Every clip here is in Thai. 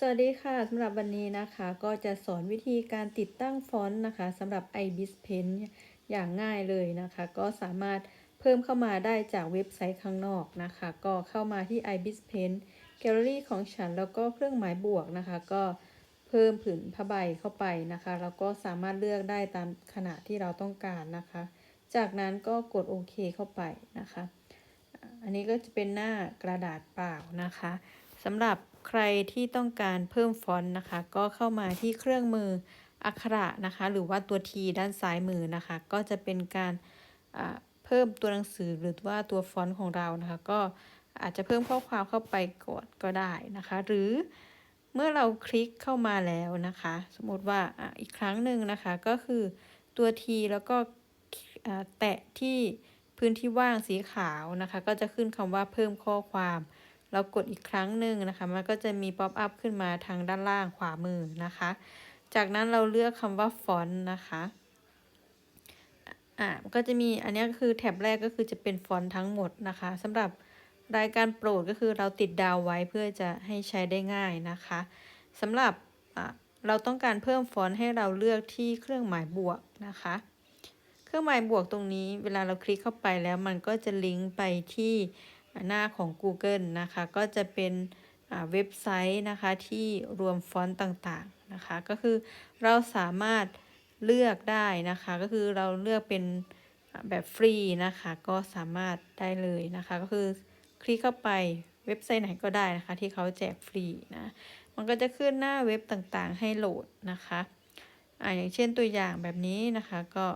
สวัสดีค่ะสำหรับวันนี้นะคะก็จะสอนวิธีการติดตั้งฟอนต์นะคะสำหรับ ibis pen อย่างง่ายเลยนะคะ ก็สามารถเพิ่มเข้ามาได้จากเว็บไซต์ข้างนอกนะคะ ก็เข้ามาที่ ibis pen gallery ของฉันแล้วก็เครื่องหมายบวกนะคะ ก็เพิ่มผืนผ้าใบเข้าไปนะคะแล้วก็สามารถเลือกได้ตามขนาดที่เราต้องการนะคะ จากนั้นก็กดโอเคเข้าไปนะคะ อันนี้ก็จะเป็นหน้ากระดาษเปล่านะคะสำหรับ ใครที่ต้องการเพิ่มฟอนต์นะคะ ก็เข้ามาที่เครื่องมืออักขระนะคะ หรือว่าตัว T ด้านซ้ายมือนะคะ ก็จะเป็นการเพิ่มตัวหนังสือหรือว่าตัวฟอนต์ของเรานะคะ ก็อาจจะเพิ่มข้อความเข้าไปก่อนก็ได้นะคะ หรือเมื่อเราคลิกเข้ามาแล้วนะคะ สมมติว่าออีกครั้งหนึ่งนะคะ ก็คือตัว T แล้วก็แตะที่พื้นที่ว่างสีขาวนะคะ ก็จะขึ้นคำว่าเพิ่มข้อความ เรากดอีกครั้งหนึ่งนะคะ มันก็จะมีป๊อปอัพขึ้นมาทางด้านล่างขวามือนะคะ จากนั้นเราเลือกคำว่าฟอนต์นะคะอ่าก็จะมีอันนี้ก็คือแท็บแรกก็คือจะเป็นฟอนต์ทั้งหมดนะคะสำหรับรายการโปรดก็คือเราติดดาวไว้เพื่อจะให้ใช้ได้ง่ายนะคะสำหรับเราต้องการเพิ่มฟอนต์ให้เราเลือกที่เครื่องหมายบวกนะคะ เครื่องหมายบวกตรงนี้เวลาเราคลิกเข้าไปแล้วมันก็จะลิงก์ไปที่ หน้าของ Google นะคะก็จะเป็นเว็บไซต์นะคะที่รวมฟอนต์ต่างๆนะคะก็คือเราสามารถเลือกได้นะคะก็คือเราเลือกเป็นแบบฟรีนะคะก็สามารถได้เลยนะคะก็คือคลิกเข้าไปเว็บไซต์ไหนก็ได้นะคะที่เขาแจกฟรีนะมันก็จะขึ้นหน้าเว็บต่างๆให้โหลดนะคะอ่าอย่างเช่นตัวอย่างแบบนี้นะคะก็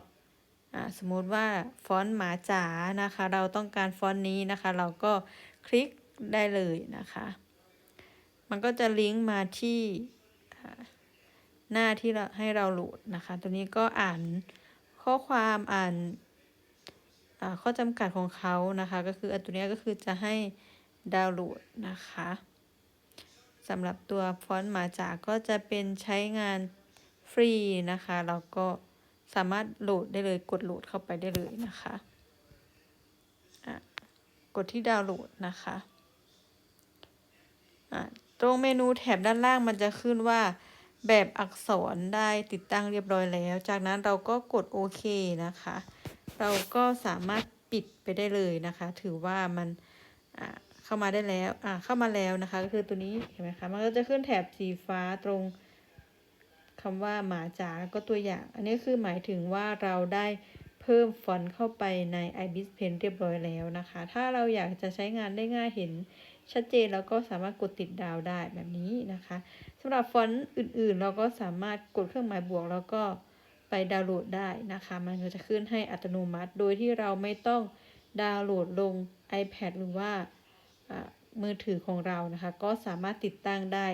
สมมติว่าฟอนต์หมาจ๋านะคะ เราต้องการฟอนต์นี้นะคะ เราก็คลิกได้เลยนะคะ มันก็จะลิงก์มาที่หน้าที่เราให้เราโหลดนะคะ ตัวนี้ก็อ่านข้อความอ่านข้อจำกัดของเขานะคะ ก็คืออตัวนี้ก็คือจะให้ดาวน์โหลดนะคะสำหรับตัวฟอนต์หมาจ๋าก็จะเป็นใช้งานฟรีนะคะ เราก็ สามารถโหลดได้เลยกดโหลดเข้าไปได้เลยนะคะกดที่ดาวน์โหลดนะคะตรงเมนูแถบด้านล่างมันจะขึ้นว่าแบบอักษรได้ติดตั้งเรียบร้อยแล้ว จากนั้นเราก็กดโอเคนะคะ เราก็สามารถปิดไปได้เลยนะคะ ถือว่ามันเข้ามาได้แล้วเข้ามาแล้วนะคะก็คือตัวนี้เห็นไหมคะมันก็จะขึ้นแถบสีฟ้าตรง คำว่าหมาจ๋าก็ตัวอย่าง อันนี้คือหมายถึงว่าเราได้เพิ่มฟอนต์เข้าไปใน ibis pen เรียบร้อยแล้วนะคะ ถ้าเราอยากจะใช้งานได้ง่ายเห็นชัดเจนแล้วก็สามารถกดติดดาวได้แบบนี้นะคะสำหรับฟอนต์อื่นๆ เราก็สามารถกดเครื่องหมายบวกแล้วก็ไปดาวน์โหลดได้นะคะ มันก็จะขึ้นให้อัตโนมัติ โดยที่เราไม่ต้องดาวน์โหลดลง iPad หรือว่ามือถือของเรานะคะ ก็สามารถติดตั้งได้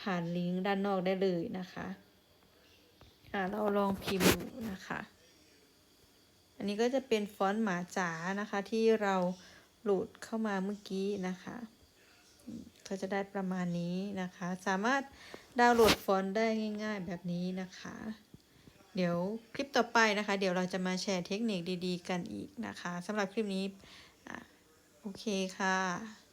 ผ่านลิงก์ด้านนอกได้เลยนะคะะเราลองพิมพ์ดูนะคะ อันนี้ก็จะเป็นฟอนต์หมาจ๋านะคะ ที่เราหลุดเข้ามาเมื่อกี้นะคะ ก็จะได้ประมาณนี้นะคะ สามารถดาวน์โหลดฟอนต์ได้ง่าย ๆ แบบนี้นะคะ เดี๋ยวคลิปต่อไปนะคะ เดี๋ยวเราจะมาแชร์เทคนิคดี ๆ กันอีกนะคะสำหรับคลิปนี้โอเคค่ะ